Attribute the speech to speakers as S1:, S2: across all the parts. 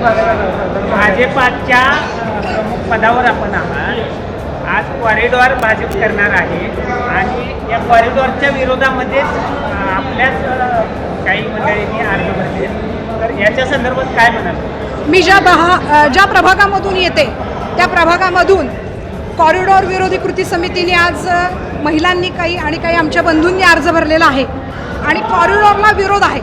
S1: भाजपाच्या प्रमुख पदावर आपण आहात. आज कॉरिडॉर भाजप करणार आहे. आणि या कॉरिडॉरच्या विरोधामध्येच आपल्याच काही मंडळींनी अर्ज भरले. तर याच्या संदर्भात काय म्हणाल?
S2: मी ज्या बहा ज्या प्रभागामधून येते त्या प्रभागामधून कॉरिडॉर विरोधी कृती समितीने आज महिलांनी काही आणि काही आमच्या बंधूंनी अर्ज भरलेला आहे. आणि कॉरिडॉरला विरोध आहे.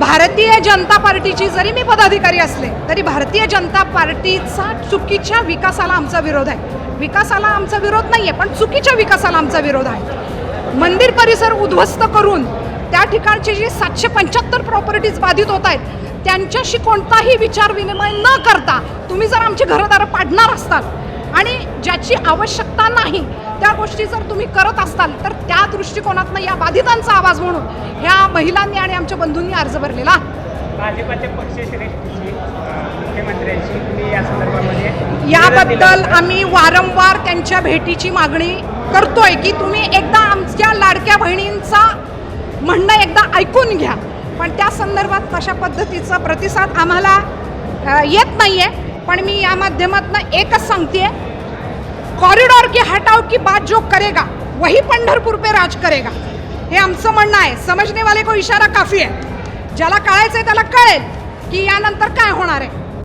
S2: भारतीय जनता पार्टीची जरी मी पदाधिकारी असले तरी भारतीय जनता पार्टीचा चुकीच्या विकासाला आमचा विरोध आहे. विकासाला आमचा विरोध नाही आहे पण चुकीच्या विकासाला आमचा विरोध आहे. मंदिर परिसर उद्ध्वस्त करून त्या ठिकाणचे जे सातशे पंच्याहत्तर प्रॉपर्टीज बाधित होत आहेत त्यांच्याशी कोणताही विचार विनिमय न करता तुम्ही जर आमची घरदारं पाडणार असतात आणि ज्याची आवश्यकता नाही गोष्टी जर तुम्ही करत असाल तर त्या दृष्टिकोनातनं या बाधितांचा आवाज म्हणून ह्या महिलांनी आणि आमच्या बंधूंनी अर्ज भरलेला आहे.
S1: भाजपाच्या पक्षश्रेष्ठीशी अं, मुख्यमंत्र्यांशी तुम्ही या संदर्भामध्ये निवेदन दिलं
S2: याबद्दल. आम्ही वारंवार त्यांच्या भेटीची मागणी करतोय की तुम्ही एकदा आमच्या लाडक्या बहिणींचा म्हणणं एकदा ऐकून घ्या पण त्या संदर्भात तशा पद्धतीचा प्रतिसाद आम्हाला येत नाही आहे पण मी या माध्यमातून एकच सांगते कॉरिडॉर की हटाव की बात जो करेगा वही पंढरपूर पे राज करेगा. हे आमचं म्हणणं आहे. समजणे वाले को इशारा काफी आहे. ज्याला कळायचं आहे त्याला कळेल की यानंतर काय होणार आहे.